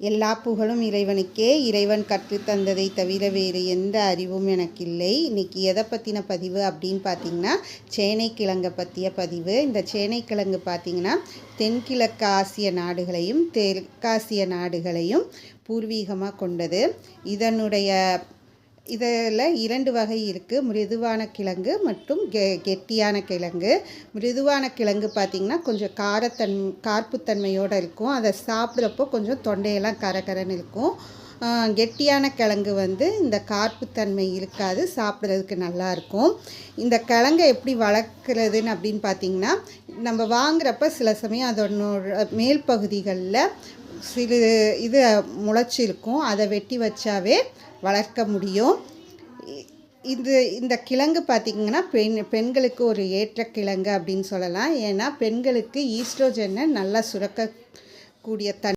எல்லா புகழும் இறைவனுக்கே. இறைவன் கற்றுத்தந்ததை தவிர வேறு எந்த அறிவும் எனக்கு இல்லை இன்றைக்கி எதை பற்றின பதிவு அப்படின்னு பார்த்தீங்கன்னா சேனைக்கிழங்கை பற்றிய பதிவு. இந்த சேனைக்கிழங்கு பார்த்தீங்கன்னா தென்கிழக்கு ஆசிய நாடுகளையும் தெற்காசிய நாடுகளையும் பூர்வீகமாக கொண்டது. இதனுடைய இதில் இரண்டு வகை இருக்குது மிருதுவான கிழங்கு மற்றும் கெ கெட்டியான கிழங்கு. மிருதுவான கிழங்கு பார்த்திங்கன்னா கொஞ்சம் காரத்தன் கார்ப்புத்தன்மையோடு இருக்கும். அதை சாப்பிட்றப்போ கொஞ்சம் தொண்டையெல்லாம் கரகரன்னு இருக்கும். கெட்டியான கிழங்கு வந்து இந்த கார்ப்புத்தன்மை இருக்காது. சாப்பிட்றதுக்கு நல்லாயிருக்கும் இந்த கிழங்கை எப்படி வளர்க்குறதுன்னு அப்படின்னு பார்த்தீங்கன்னா நம்ம வாங்குறப்ப சில சமயம் அதனோட மேல் பகுதிகளில் சிறு இது முளைச்சிருக்கும் அதை வெட்டி வச்சாவே வளர்க்க முடியும். இது இந்த கிழங்கு பார்த்திங்கன்னா பெண் பெண்களுக்கு ஒரு ஏற்ற கிழங்கு அப்படின்னு சொல்லலாம். ஏன்னா பெண்களுக்கு ஈஸ்ட்ரோஜனை நல்லா சுரக்கக்கூடிய தன்